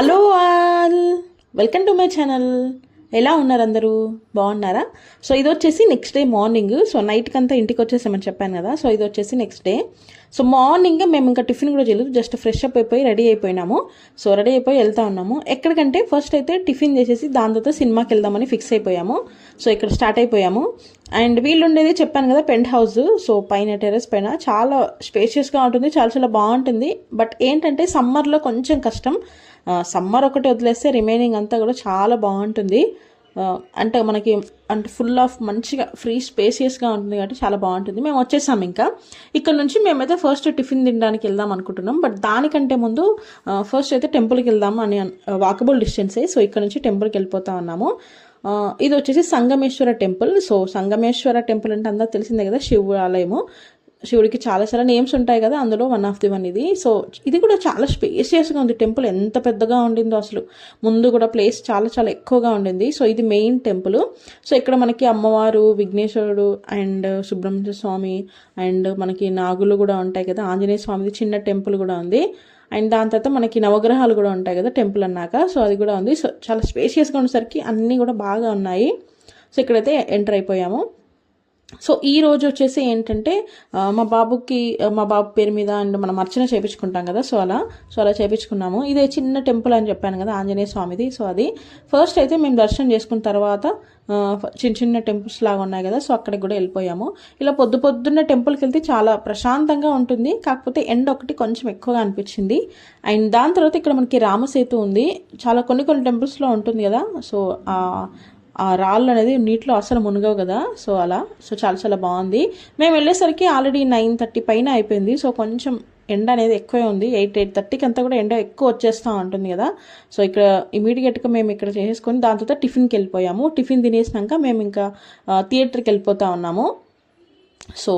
Hello all. Welcome to my channel ఎలా ఉన్నారు అందరూ? బాగున్నారా? సో ఇది వచ్చేసి నెక్స్ట్ డే మార్నింగ్ సో నైట్కి అంతా ఇంటికి వచ్చేసామని చెప్పాను కదా. సో ఇది వచ్చేసి నెక్స్ట్ డే సో మార్నింగ్ మేము ఇంకా టిఫిన్ కూడా చేయలేదు. జస్ట్ ఫ్రెష్ అప్ అయిపోయి రెడీ అయిపోయినాము. సో రెడీ అయిపోయి వెళ్తా ఉన్నాము. ఎక్కడికంటే ఫస్ట్ అయితే టిఫిన్ చేసేసి దాని తర్వాత సినిమాకి వెళ్దామని ఫిక్స్ అయిపోయాము. సో ఇక్కడ స్టార్ట్ అయిపోయాము. అండ్ వీళ్ళు ఉండేది చెప్పాను కదా పెంట్ హౌస్ సో పైన టెర్రస్ పైన. చాలా స్పేషియస్గా ఉంటుంది. చాలా చాలా బాగుంటుంది. బట్ ఏంటంటే సమ్మర్లో కొంచెం కష్టం. సమ్మర్ ఒకటి వదిలేస్తే రిమైనింగ్ అంతా కూడా చాలా బాగుంటుంది. అంటే మనకి అంటే ఫుల్ ఆఫ్ మంచిగా ఫ్రీ స్పేసియస్గా ఉంటుంది కాబట్టి చాలా బాగుంటుంది. మేము వచ్చేసాం ఇంకా. ఇక్కడ నుంచి మేమైతే ఫస్ట్ టిఫిన్ తినడానికి వెళ్దాం అనుకుంటున్నాం. బట్ దానికంటే ముందు ఫస్ట్ అయితే టెంపుల్కి వెళ్దాం అని వాకబుల్ డిస్టెన్సే సో ఇక్కడ నుంచి టెంపుల్కి వెళ్ళిపోతా ఉన్నాము. ఇది వచ్చేసి Sangameshwara temple. So Sangameshwara temple అంటే అందరూ తెలిసిందే కదా శివ ఆలయము శివుడికి చాలా చాలా నేమ్స్ ఉంటాయి కదా అందులో వన్ ఆఫ్ ది వన్ ఇది. సో ఇది కూడా చాలా స్పేసియస్గా ఉంది. టెంపుల్ ఎంత పెద్దగా ఉండిందో అసలు. ముందు కూడా ప్లేస్ చాలా చాలా ఎక్కువగా ఉండింది. సో ఇది మెయిన్ టెంపుల్ సో ఇక్కడ మనకి అమ్మవారు విఘ్నేశ్వరుడు అండ్ సుబ్రహ్మణ్య స్వామి అండ్ మనకి నాగులు కూడా ఉంటాయి కదా. ఆంజనేయ స్వామిది చిన్న టెంపుల్ కూడా ఉంది. అండ్ దాని తర్వాత మనకి నవగ్రహాలు కూడా ఉంటాయి కదా టెంపుల్ అన్నాక. సో అది కూడా ఉంది. సో చాలా స్పేషియస్గా ఉండేసరికి అన్నీ కూడా బాగా ఉన్నాయి. సో ఇక్కడైతే ఎంటర్ అయిపోయాము. సో ఈ రోజు వచ్చేసి ఏంటంటే మా బాబుకి మా బాబు పేరు మీద అండ్ మనం అర్చన చేపించుకుంటాం కదా సో అలా సో అలా చేపించుకున్నాము. ఇదే చిన్న టెంపుల్ అని చెప్పాను కదా ఆంజనేయ స్వామిది. సో అది ఫస్ట్ అయితే మేము దర్శనం చేసుకున్న తర్వాత చిన్న చిన్న టెంపుల్స్ లాగా ఉన్నాయి కదా సో అక్కడికి కూడా వెళ్ళిపోయాము. ఇలా పొద్దు పొద్దున్న టెంపుల్కి వెళ్తే చాలా ప్రశాంతంగా ఉంటుంది. కాకపోతే ఎండ ఒకటి కొంచెం ఎక్కువగా అనిపించింది. అండ్ దాని తర్వాత ఇక్కడ మనకి రామసేతు ఉంది. చాలా కొన్ని కొన్ని టెంపుల్స్లో ఉంటుంది కదా సో ఆ రాళ్ళు అనేది నీటిలో అసలు మునగవు కదా. సో అలా. సో చాలా చాలా బాగుంది. మేము వెళ్ళేసరికి ఆల్రెడీ నైన్ థర్టీ పైన అయిపోయింది. సో కొంచెం ఎండ అనేది ఎక్కువే ఉంది. ఎయిట్ ఎయిట్ థర్టీకి అంతా కూడా ఎండ ఎక్కువ వచ్చేస్తూ ఉంటుంది కదా. సో ఇక్కడ ఇమీడియట్గా మేము ఇక్కడ చేసేసుకొని దాని తర్వాత టిఫిన్కి వెళ్ళిపోయాము. టిఫిన్ తినేసినాక మేము ఇంకా థియేటర్కి వెళ్ళిపోతా ఉన్నాము. సో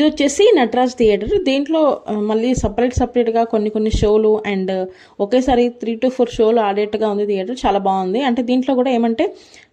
ఇది వచ్చేసి నటరాజ్ థియేటర్. దీంట్లో మళ్ళీ సపరేట్ సపరేట్గా కొన్ని కొన్ని షోలు అండ్ ఒకేసారి త్రీ టు ఫోర్ షోలు ఆడేట్టుగా ఉంది థియేటర్. చాలా బాగుంది. అంటే దీంట్లో కూడా ఏమంటే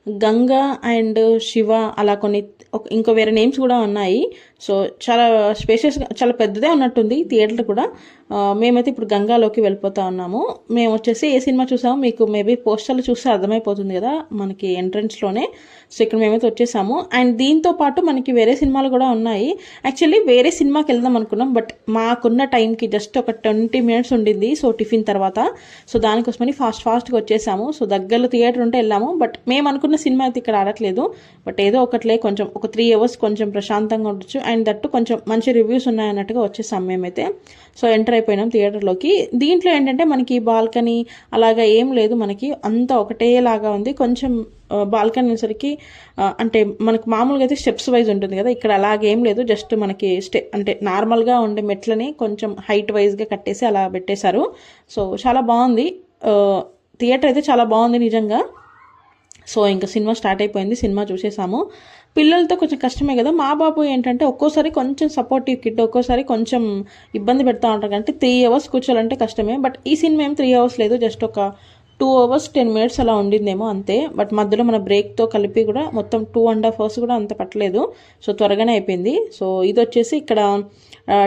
గంగా అండ్ శివ అలా కొన్ని ఒక- ఇంకో వేరే నేమ్స్ కూడా ఉన్నాయి. సో చాలా స్పేషియస్ చాలా పెద్దదే ఉన్నట్టుంది థియేటర్ కూడా. మేమైతే ఇప్పుడు గంగాలోకి వెళ్ళిపోతా ఉన్నాము. మేము వచ్చేసి ఏ సినిమా చూసాము మీకు మేబీ పోస్టర్లు చూస్తే అర్థమైపోతుంది కదా మనకి ఎంట్రన్స్లోనే సో ఇక్కడ మేమైతే వచ్చేసాము. అండ్ దీంతో పాటు మనకి వేరే సినిమాలు కూడా ఉన్నాయి. యాక్చువల్లీ వేరే సినిమాకి వెళ్దాం అనుకున్నాం బట్ మాకున్న టైంకి జస్ట్ ఒక ట్వంటీ మినిట్స్ ఉండింది. సో టిఫిన్ తర్వాత. సో దానికోసమని ఫాస్ట్ ఫాస్ట్గా వచ్చేసాము. సో దగ్గరలో థియేటర్ ఉంటే వెళ్ళాము. బట్ మేము అనుకున్న సినిమా అయితే ఇక్కడ ఆడట్లేదు. బట్ ఏదో ఒకట్లే కొంచెం ఒక త్రీ అవర్స్ కొంచెం ప్రశాంతంగా ఉండొచ్చు. అండ్ దట్టు కొంచెం మంచి రివ్యూస్ ఉన్నాయన్నట్టుగా సమయం అయితే. సో ఎంటర్ అయిపోయినాం థియేటర్లోకి దీంట్లో ఏంటంటే మనకి బాల్కనీ అలాగా ఏం లేదు. మనకి అంతా ఒకటేలాగా ఉంది. కొంచెం బాల్కనీ అనేసరికి అంటే మనకు మామూలుగా అయితే స్టెప్స్ వైజ్ ఉంటుంది కదా. ఇక్కడ అలాగేం లేదు. జస్ట్ మనకి స్టె అంటే నార్మల్గా ఉండే మెట్లని కొంచెం హైట్ వైజ్గా కట్టేసి అలా పెట్టేశారు. సో చాలా బాగుంది. థియేటర్ అయితే చాలా బాగుంది నిజంగా. సో ఇంకా సినిమా స్టార్ట్ అయిపోయింది సినిమా చూసేసాము. పిల్లలతో కొంచెం కష్టమే కదా మా బాబు ఏంటంటే ఒక్కోసారి కొంచెం సపోర్టివ్ కిడ్ ఒక్కోసారి కొంచెం ఇబ్బంది పెడతా ఉంటారు. అంటే త్రీ అవర్స్ కూర్చోాలంటే కష్టమే బట్ ఈ సినిమా ఏం త్రీ అవర్స్ లేదు జస్ట్ ఒక టూ అవర్స్ టెన్ మినిట్స్ అలా ఉండిందేమో అంతే. బట్ మధ్యలో మన బ్రేక్తో కలిపి కూడా మొత్తం టూ అండ్ హాఫ్ అవర్స్ కూడా అంత పట్టలేదు. సో త్వరగానే అయిపోయింది. సో ఇది వచ్చేసి ఇక్కడ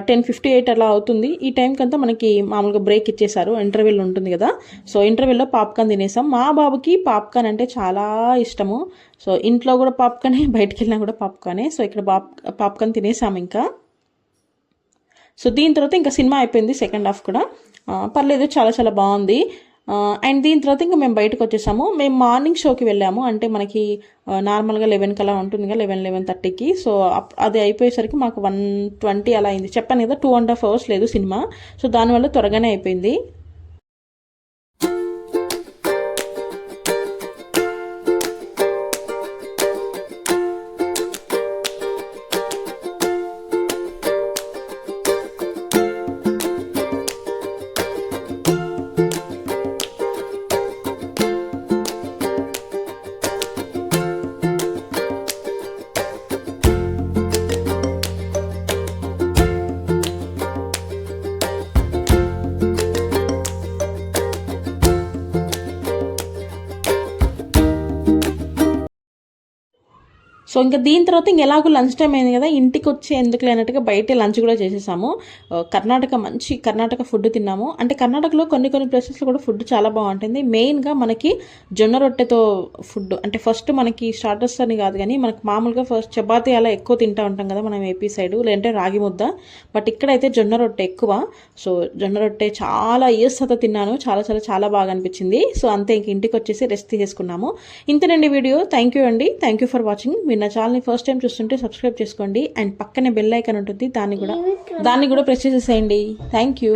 టెన్ ఫిఫ్టీ ఎయిట్ అలా అవుతుంది. ఈ టైంకి అంతా మనకి మామూలుగా బ్రేక్ ఇచ్చేసారు ఇంటర్వెల్ ఉంటుంది కదా. సో ఇంటర్వెల్లో పాప్కార్న్ తినేసాం. మా బాబుకి పాప్కార్న్ అంటే చాలా ఇష్టము. సో ఇంట్లో కూడా పాప్కార్నే బయటికి వెళ్ళినా కూడా పాప్కార్నే సో ఇక్కడ పాప్ పాప్కార్న్ తినేసాం ఇంకా. సో దీని తర్వాత ఇంకా సినిమా అయిపోయింది సెకండ్ హాఫ్ కూడా. పర్లేదు చాలా చాలా బాగుంది. అండ్ దీని తర్వాత ఇంకా మేము బయటకు వచ్చేసాము. మేము మార్నింగ్ షోకి వెళ్ళాము. అంటే మనకి నార్మల్గా లెవెన్ కలా ఉంటుంది కదా లెవెన్ లెవెన్ థర్టీకి. సో అప్- అది అయిపోయేసరికి మాకు వన్ ట్వంటీ అలా అయింది. చెప్పాను కదా టూ అండ్ హాఫ్ అవర్స్ లేదు సినిమా. సో దానివల్ల త్వరగానే అయిపోయింది. సో ఇంకా దీని తర్వాత ఇంక ఎలాగో లంచ్ టైం అయింది కదా ఇంటికి వచ్చి ఎందుకు లేనట్టుగా బయటే లంచ్ కూడా చేసేసాము. కర్ణాటక మంచి కర్ణాటక ఫుడ్ తిన్నాము. అంటే కర్ణాటకలో కొన్ని కొన్ని ప్లేసెస్లో కూడా ఫుడ్ చాలా బాగుంటుంది. మెయిన్గా మనకి జొన్న రొట్టెతో ఫుడ్ అంటే ఫస్ట్ మనకి స్టార్టర్స్ అని కాదు కానీ మనకి మామూలుగా ఫస్ట్ చపాతీ అలా ఎక్కువ తింటూ ఉంటాం కదా మనం ఏపీ సైడ్ లేదంటే రాగి ముద్ద. బట్ ఇక్కడైతే జొన్న రొట్టె ఎక్కువ. సో జొన్న రొట్టె చాలా ఇయర్స్ తర్వాత తిన్నాను. చాలా చాలా చాలా బాగా అనిపించింది. సో అంతే ఇంక ఇంటికి వచ్చేసి రెస్ట్ తీసేసుకున్నాము. ఇంతనండి వీడియో. థ్యాంక్ యూ అండి. Thank you for watching. మీరు నా ఛానల్ని ఫస్ట్ టైం చూస్తుంటే సబ్స్క్రైబ్ చేసుకోండి. అండ్ పక్కనే బెల్ ఐకాన్ ఉంటుంది దాన్ని కూడా దాన్ని కూడా ప్రెస్ చేసేసేయండి. Thank you